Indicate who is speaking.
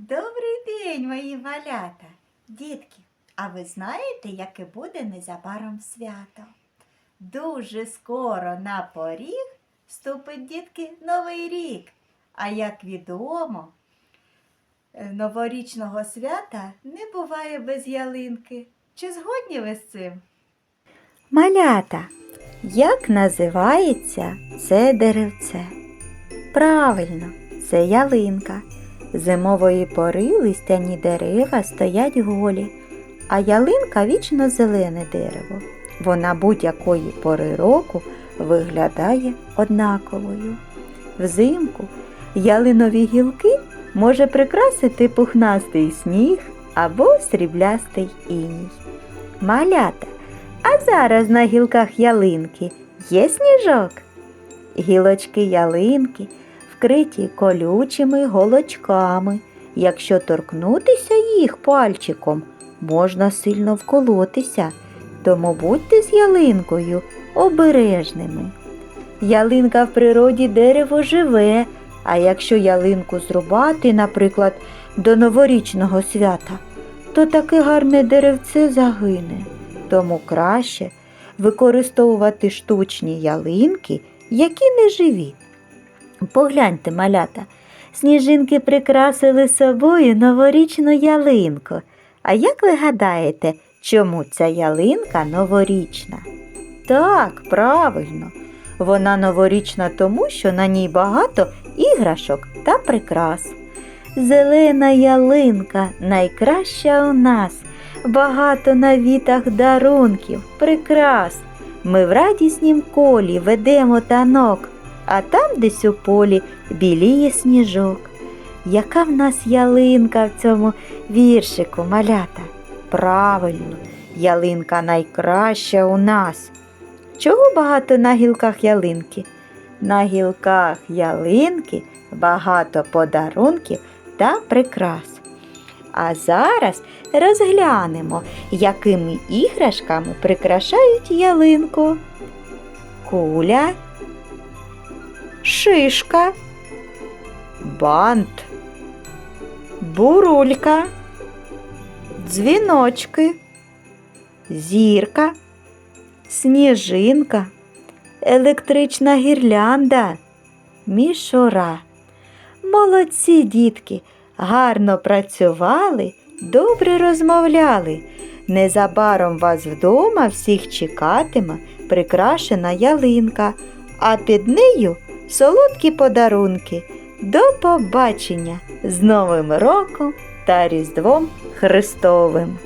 Speaker 1: Добрий день, мої малята, дітки. А ви знаєте, яке буде незабаром свято? Дуже скоро на поріг вступить дітки новий рік. А як відомо, е, новорічного свята не буває без ялинки. Чи згодні ви з цим? Малята, як називається це деревце? Правильно, це ялинка. Зимової пори листяні дерева стоять голі, а ялинка вічно зелене дерево. Вона будь-якої пори року виглядає однаковою. Взимку ялинові гілки може прикрасити пухнастий сніг або сріблястий іній. Малята, а зараз на гілках ялинки є сніжок? Гілочки ялинки вкриті колючими голочками. Якщо торкнутися їх пальчиком, можна сильно вколотися, тому будьте з ялинкою обережними. Ялинка в природі дерево живе, а якщо ялинку зрубати, наприклад, до новорічного свята, то таке гарне деревце загине. Тому краще використовувати штучні ялинки, які не живі. Погляньте, малята, сніжинки прикрасили собою новорічну ялинку. А як ви гадаєте, чому ця ялинка новорічна? Так, правильно. Вона новорічна тому, що на ній багато іграшок та прикрас. Зелена ялинка найкраща у нас, багато на вітах дарунків, прикрас. Ми в радіснім колі ведемо танок, а там десь у полі біліє сніжок. Яка в нас ялинка в цьому віршику, малята? Правильно, ялинка найкраща у нас. Чого багато на гілках ялинки? На гілках ялинки багато подарунків та прикрас. А зараз розглянемо, якими іграшками прикрашають ялинку. Куля, шишка, бант, бурулька, дзвіночки, зірка, сніжинка, електрична гірлянда, мішура. Молодці дітки, гарно працювали, добре розмовляли. Незабаром вас вдома всіх чекатиме прикрашена ялинка, а під нею солодкі подарунки. До побачення з Новим роком та Різдвом Христовим!